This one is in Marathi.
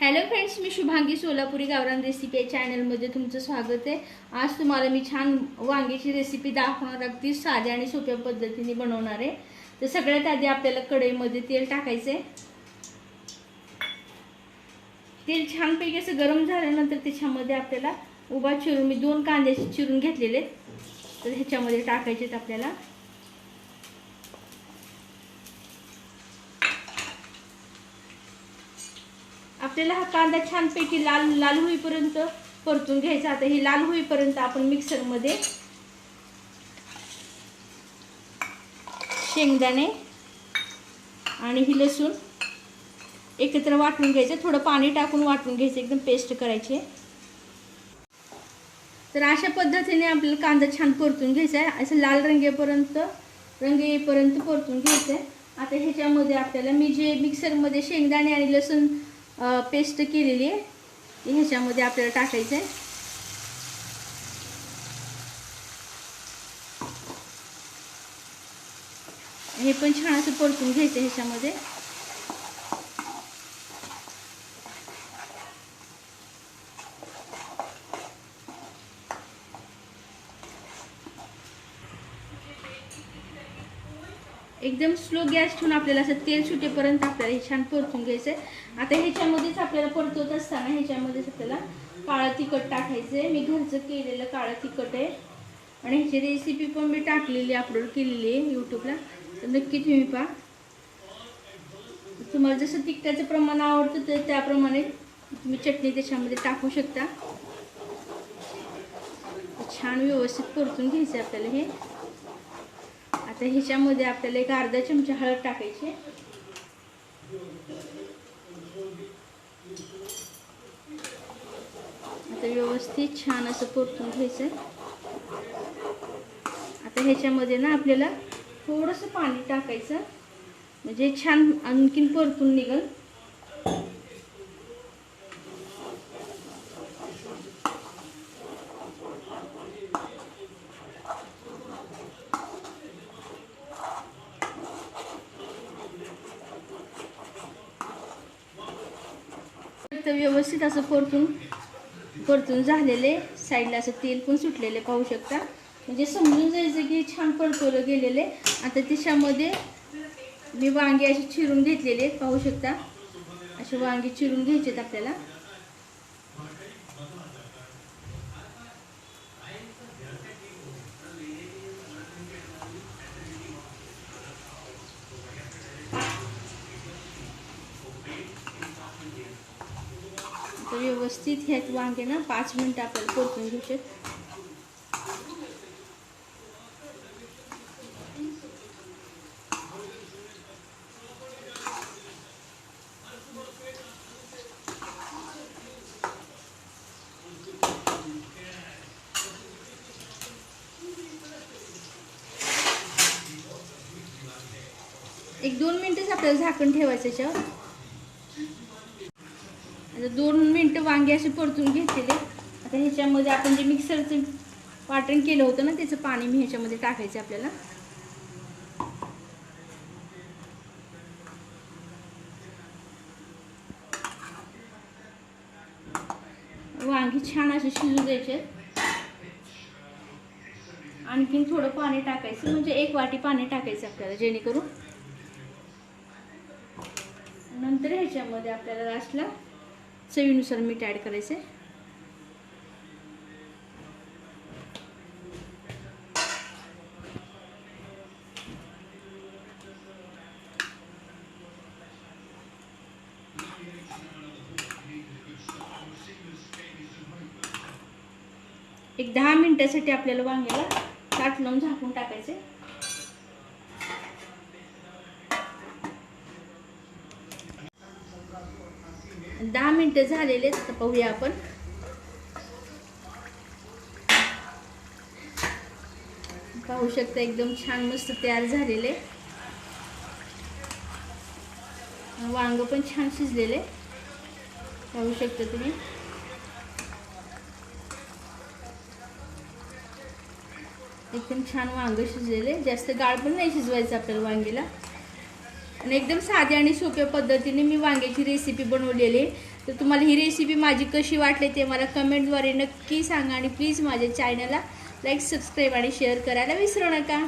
हॅलो फ्रेंड्स मी शुभांगी सोलापुरी गावरान रेसिपी या चॅनलमध्ये तुमचं स्वागत आहे. आज तुम्हाला मी छान वांग्याची रेसिपी दाखवणार अगदी साध्या आणि सोप्या पद्धतीने बनवणार आहे. तर सगळ्यात आधी आपल्याला कढईमध्ये तेल टाकायचं आहे तेल छानपैकी असं गरम झाल्यानंतर त्याच्यामध्ये आपल्याला उभा चिरून मी दोन कांदे चिरून घेतलेले आहेत. तर ह्याच्यामध्ये टाकायचे आहेत आपल्याला. आपल्याला हा कांदा छानपैकी लाल लाल होईपर्यंत परतून घ्यायचा. आता हे लाल होईपर्यंत आपण मिक्सरमध्ये शेंगदाणे आणि ही लसूण एकत्र वाटून घ्यायचं. थोडं पाणी टाकून वाटून घ्यायचं. एकदम पेस्ट करायचे. तर अशा पद्धतीने आपल्याला कांदा छान परतून घ्यायचा आहे. असं लाल रंगेपर्यंत रंग येईपर्यंत परतून घ्यायचं. आहे आता ह्याच्यामध्ये आपल्याला मी जे मिक्सरमध्ये शेंगदाणे आणि लसूण पेस्ट केलेली आहे. ती ह्याच्यामध्ये आपल्याला टाकायचं आहे. हे पण छान असं परतून घ्यायचं ह्याच्यामध्ये. एकदम स्लो गॅस ठेवून आपल्याला असं तेल सुटेपर्यंत आपल्याला हे छान परतून घ्यायचं आहे आता ह्याच्यामध्येच आपल्याला परतवत असताना ह्याच्यामध्येच आपल्याला काळं तिखट टाकायचं आहे मी घरचं केलेलं काळं तिखट आहे. आणि ह्याची रेसिपी पण मी टाकलेली अपलोड केलेली आहे यूट्यूबला तर नक्की तुम्ही पहा. तुम्हाला जसं तिखटाचं प्रमाण आवडतं तर त्याप्रमाणे तुम्ही चटणी त्याच्यामध्ये टाकू शकता. छान व्यवस्थित परतून घ्यायचं आहे आपल्याला हे. आता ह्याच्यामध्ये आपल्याला एक अर्धा चमचा हळद टाकायची आता व्यवस्थित छान असं परतून घ्यायचं आता ह्याच्यामध्ये ना आपल्याला थोडंसं पाणी टाकायचं. म्हणजे छान आणखीन परतून निघल. तर व्यवस्थित असं परतून परतून झालेले. साईडला असं तेल पण सुटलेले पाहू शकता. म्हणजे समजून जायचं की छान परतवलं गेलेले. आता त्याच्यामध्ये मी वांगे असे चिरून घेतलेले आहेत पाहू शकता. असे वांगे चिरून घ्यायचे आहेत आपल्याला. तर व्यवस्थित ह्यात वांगे ना पाच मिनटं आपल्याला परतून घ्यायचे एक दोन मिनटंच आपल्याला झाकण ठेवायचं याच्यावर. आता दोन मिनटं वांगे असे परतून घेतलेले. आता ह्याच्यामध्ये आपण जे मिक्सरचं वाटण केलं होतं ना त्याचं पाणी मी ह्याच्यामध्ये टाकायचं आपल्याला. वांगी छान असे शिजू द्यायचे आणखीन थोडं पाणी टाकायचं म्हणजे एक वाटी पाणी टाकायचं आपल्याला जेणेकरून. नंतर ह्याच्यामध्ये आपल्याला लास्टला चवीनुसार मीठ ॲड करायचं आहे एक दहा मिनिटासाठी आपल्याला वांग्याला ताट लावून झाकून टाकायचे दहा मिनटं झालेले आता पाहूया आपण. पाहू शकता एकदम छान मस्त तयार झालेले. वांग पण छान शिजलेले. पाहू शकता तुम्ही. एकदम छान वांग शिजलेले. जास्त गाळ पण नाही शिजवायचं आपल्याला वांगीला. आणि एकदम साध्या आणि सोप्या पद्धतीने मी वांग्याची रेसिपी बनवलेली. आहे तर तुम्हाला ही रेसिपी माझी कशी वाटली ते मला कमेंटद्वारे नक्की सांगा आणि प्लीज माझ्या चॅनलला लाईक सबस्क्राईब आणि शेअर करायला विसरू नका.